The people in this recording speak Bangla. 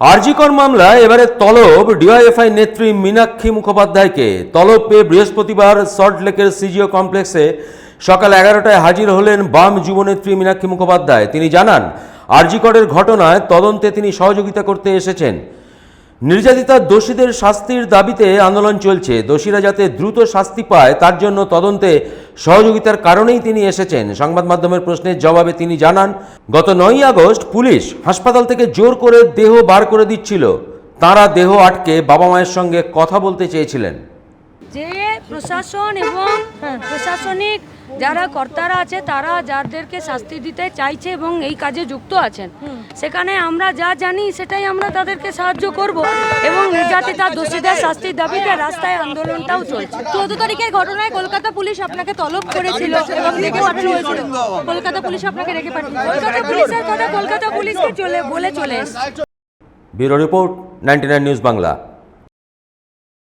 আরজিকর মামলায় এবারে তলব ডিওয়াইএফআই নেত্রী মীনাক্ষী মুখোপাধ্যায়কে। তলব পেয়ে বৃহস্পতিবার সল্টলেকের সিজিও কমপ্লেক্সে সকাল এগারোটায় হাজির হলেন বাম যুবনেত্রী মীনাক্ষী মুখোপাধ্যায়। তিনি জানান, আরজিকরের ঘটনায় তদন্তে তিনি সহযোগিতা করতে এসেছেন। নির্যাতিতা দোষীদের শাস্তির দাবিতে আন্দোলন চলছে। দোষীরা যাতে দ্রুত শাস্তি পায়, তার জন্য তদন্তে সহযোগিতার কারণেই তিনি এসেছেন। সংবাদ মাধ্যমের প্রশ্নের জবাবে তিনি জানান, গত নয়ই আগস্ট পুলিশ হাসপাতাল থেকে জোর করে দেহ বার করে দিচ্ছিল। তারা দেহ আটকে বাবা মায়ের সঙ্গে কথা বলতে চেয়েছিলেন। যে প্রশাসন এবং প্রশাসনিক যারা কর্তারা আছে তারা যাদেরকে শাস্তি দিতে চাইছে এবং এই কাজে যুক্ত আছেন সেখানে আমরা যা জানি সেটাই আমরা তাদেরকে সাহায্য করব এবং নির্যাতিতা দোষীদের শাস্তির দাবিতে রাস্তায় আন্দোলনটাও চলছে। চৌদ্দ তারিখের ঘটনায় কলকাতা পুলিশ আপনাকে তলব করেছিল এবং রেখে পাঠানো হয়েছিল কলকাতা পুলিশ আপনাকে রেখে পাঠিয়েছিল কলকাতা পুলিশের কথা কলকাতা পুলিশকে চলে বলে চলে এসছে। Bureau report ninety news Bangla.